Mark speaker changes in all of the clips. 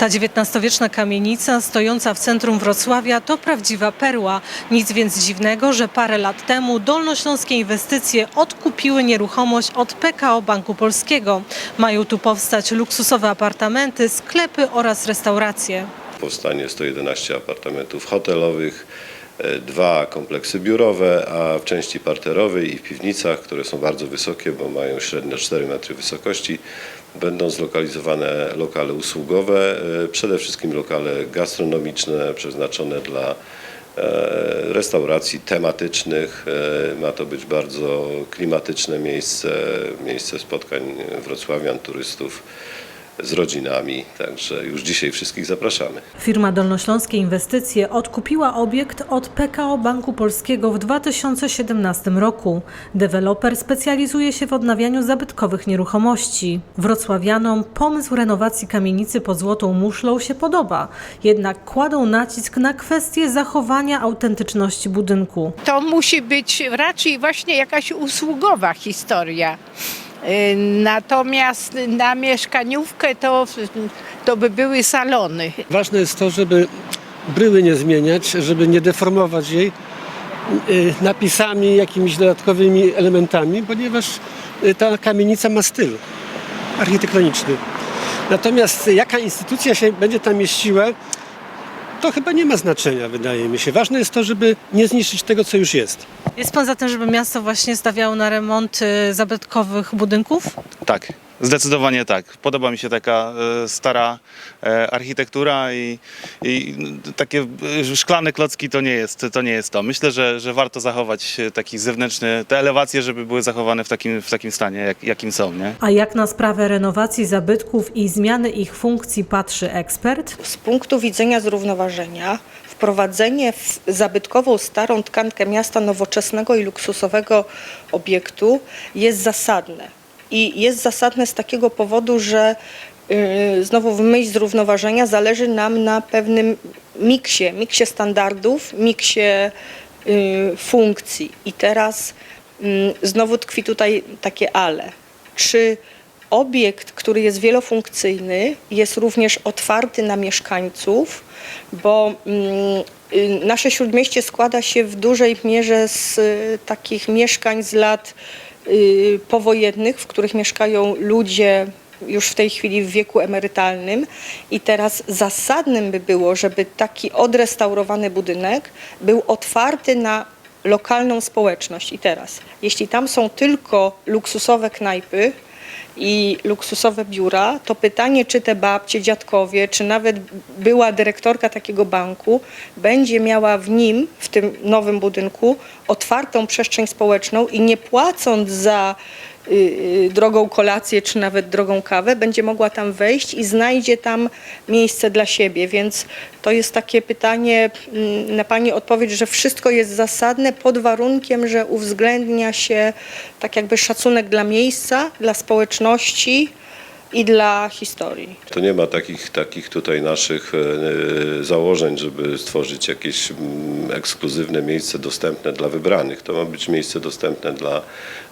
Speaker 1: Ta XIX-wieczna kamienica stojąca w centrum Wrocławia to prawdziwa perła. Nic więc dziwnego, że parę lat temu dolnośląskie inwestycje odkupiły nieruchomość od PKO Banku Polskiego. Mają tu powstać luksusowe apartamenty, sklepy oraz restauracje.
Speaker 2: Powstanie 111 apartamentów hotelowych, dwa kompleksy biurowe, a w części parterowej i w piwnicach, które są bardzo wysokie, bo mają średnio 4 metry wysokości, będą zlokalizowane lokale usługowe, e, przede wszystkim lokale gastronomiczne przeznaczone dla e, restauracji tematycznych. E, Ma to być bardzo klimatyczne miejsce, miejsce spotkań wrocławian, turystów z rodzinami, także już dzisiaj wszystkich zapraszamy.
Speaker 1: Firma Dolnośląskie Inwestycje odkupiła obiekt od PKO Banku Polskiego w 2017 roku. Deweloper specjalizuje się w odnawianiu zabytkowych nieruchomości. Wrocławianom pomysł renowacji kamienicy pod Złotą Muszlą się podoba, jednak kładą nacisk na kwestię zachowania autentyczności budynku.
Speaker 3: To musi być raczej właśnie jakaś usługowa historia. Y, Natomiast na mieszkaniówkę to, to by były salony.
Speaker 4: Ważne jest to, żeby bryły nie zmieniać, żeby nie deformować jej y, napisami, jakimiś dodatkowymi elementami, ponieważ y, ta kamienica ma styl architektoniczny. Natomiast jaka instytucja się będzie tam mieściła, to chyba nie ma znaczenia, wydaje mi się. Ważne jest to, żeby nie zniszczyć tego, co już jest.
Speaker 1: Jest pan za tym, żeby miasto właśnie stawiało na remont y, zabytkowych budynków?
Speaker 5: Tak, zdecydowanie tak. Podoba mi się taka e, stara e, architektura i, i takie e, szklane klocki to nie jest to. Nie jest to. Myślę, że, że warto zachować taki zewnętrzny, te elewacje, żeby były zachowane w takim, w takim stanie, jak, jakim są. Nie?
Speaker 1: A jak na sprawę renowacji zabytków i zmiany ich funkcji patrzy ekspert?
Speaker 6: Z punktu widzenia zrównoważenia, wprowadzenie w zabytkową starą tkankę miasta nowoczesnego i luksusowego obiektu jest zasadne. I jest zasadne z takiego powodu, że yy, znowu w myśl zrównoważenia zależy nam na pewnym miksie, miksie standardów, miksie yy, funkcji. I teraz yy, znowu tkwi tutaj takie ale. Czy obiekt, który jest wielofunkcyjny, jest również otwarty na mieszkańców, bo mm, y, nasze śródmieście składa się w dużej mierze z y, takich mieszkań z lat y, powojennych, w których mieszkają ludzie już w tej chwili w wieku emerytalnym i teraz zasadnym by było, żeby taki odrestaurowany budynek był otwarty na lokalną społeczność. I teraz, jeśli tam są tylko luksusowe knajpy, i luksusowe biura, to pytanie, czy te babcie, dziadkowie, czy nawet była dyrektorka takiego banku będzie miała w nim, w tym nowym budynku, otwartą przestrzeń społeczną i nie płacąc za drogą kolację, czy nawet drogą kawę, będzie mogła tam wejść i znajdzie tam miejsce dla siebie. Więc to jest takie pytanie mm, na Pani odpowiedź, że wszystko jest zasadne pod warunkiem, że uwzględnia się tak jakby szacunek dla miejsca, dla społeczności i dla historii.
Speaker 2: To nie ma takich, takich tutaj naszych e, założeń, żeby stworzyć jakieś mm, ekskluzywne miejsce dostępne dla wybranych. To ma być miejsce dostępne dla,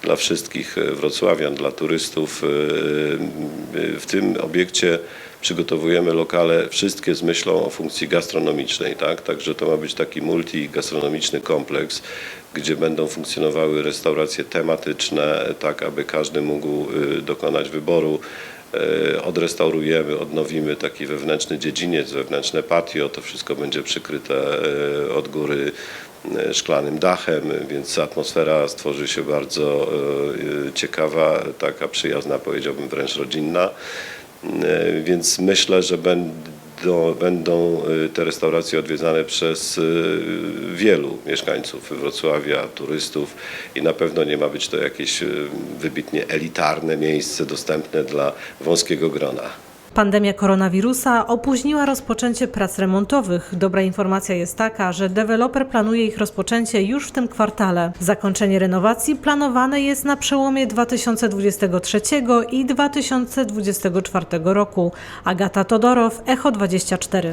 Speaker 2: dla wszystkich e, wrocławian, dla turystów. E, e, W tym obiekcie przygotowujemy lokale wszystkie z myślą o funkcji gastronomicznej, tak? Także to ma być taki multigastronomiczny kompleks, gdzie będą funkcjonowały restauracje tematyczne, tak aby każdy mógł y, dokonać wyboru. E, Odrestaurujemy, odnowimy taki wewnętrzny dziedziniec, wewnętrzne patio, to wszystko będzie przykryte e, od góry e, szklanym dachem, więc atmosfera stworzy się bardzo ciekawa, taka przyjazna, powiedziałbym wręcz rodzinna. Więc myślę, że będą, będą e, te restauracje odwiedzane przez e, wielu mieszkańców Wrocławia, turystów i na pewno nie ma być to jakieś e, wybitnie elitarne miejsce dostępne dla wąskiego grona.
Speaker 1: Pandemia koronawirusa opóźniła rozpoczęcie prac remontowych. Dobra informacja jest taka, że deweloper planuje ich rozpoczęcie już w tym kwartale. Zakończenie renowacji planowane jest na przełomie 2023 i 2024 roku. Agata Todorow, Echo 24.